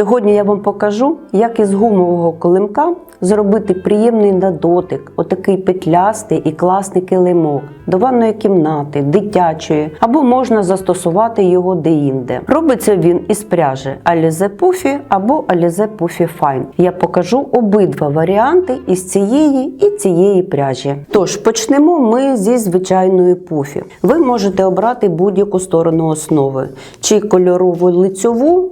Сьогодні я вам покажу, як із гумового килимка зробити приємний на дотик, отакий петлястий і класний килимок до ванної кімнати, дитячої, або можна застосувати його деінде. Робиться він із пряжі Alize Puffy або Alize Puffy Fine. Я покажу обидва варіанти із цієї і цієї пряжі. Тож почнемо ми зі звичайної пуфі. Ви можете обрати будь-яку сторону основи, чи кольорову лицьову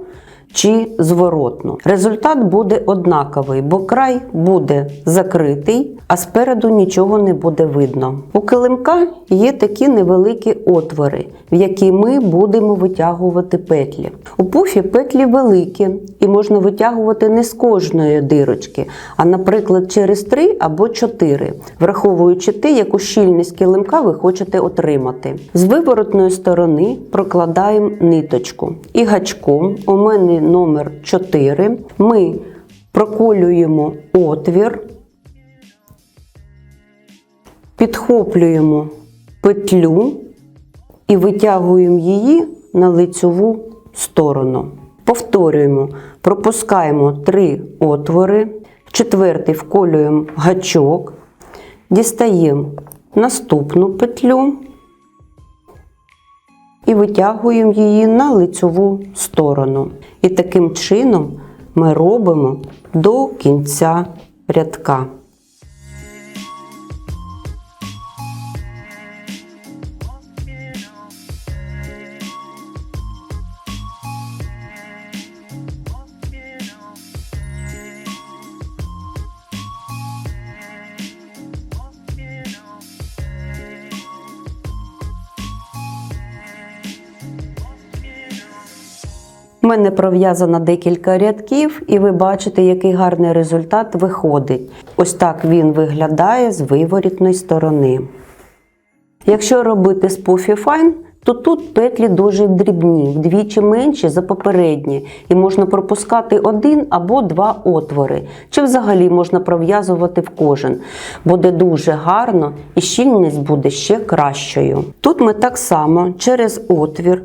чи зворотно. Результат буде однаковий, бо край буде закритий, а спереду нічого не буде видно. У килимка є такі невеликі отвори, в які ми будемо витягувати петлі. У пуфі петлі великі і можна витягувати не з кожної дирочки, а, наприклад, через 3 або 4, враховуючи те, яку щільність килимка ви хочете отримати. З виворотної сторони прокладаємо ниточку і гачком у мене номер 4 ми проколюємо отвір, підхоплюємо петлю і витягуємо її на лицьову сторону. Повторюємо, пропускаємо три отвори, четвертий вколюємо гачок, дістаємо наступну петлю і витягуємо її на лицьову сторону. І таким чином ми робимо до кінця рядка. У мене пров'язано декілька рядків, і ви бачите, який гарний результат виходить. Ось так він виглядає з виворітної сторони. Якщо робити з пуфі файн, то тут петлі дуже дрібні, вдвічі менші за попередні, і можна пропускати один або два отвори, чи взагалі можна пров'язувати в кожен. Буде дуже гарно і щільність буде ще кращою. Тут ми так само через отвір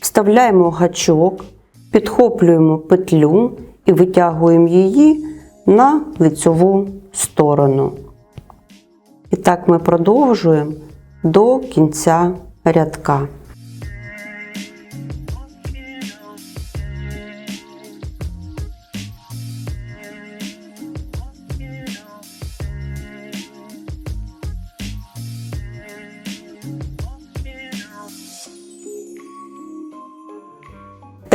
вставляємо гачок, підхоплюємо петлю і витягуємо її на лицьову сторону. І так ми продовжуємо до кінця рядка.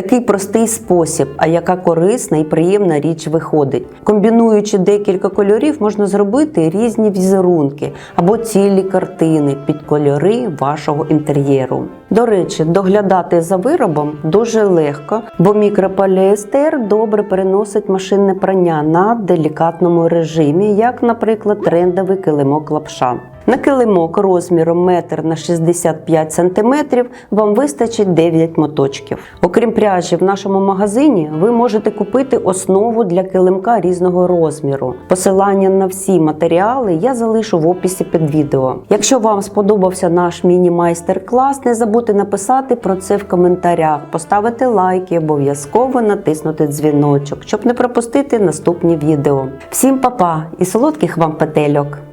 Такий простий спосіб, а яка корисна і приємна річ виходить. Комбінуючи декілька кольорів, можна зробити різні візерунки або цілі картини під кольори вашого інтер'єру. До речі, доглядати за виробом дуже легко, бо мікрополіестер добре переносить машинне прання на делікатному режимі, як, наприклад, трендовий килимок лапша. На килимок розміром 1 на 65 см вам вистачить 9 моточків. Окрім пряжі, в нашому магазині ви можете купити основу для килимка різного розміру. Посилання на всі матеріали я залишу в описі під відео. Якщо вам сподобався наш міні-майстер-клас, не забудьте написати про це в коментарях, поставити лайки, обов'язково натиснути дзвіночок, щоб не пропустити наступні відео. Всім па-па і солодких вам петельок!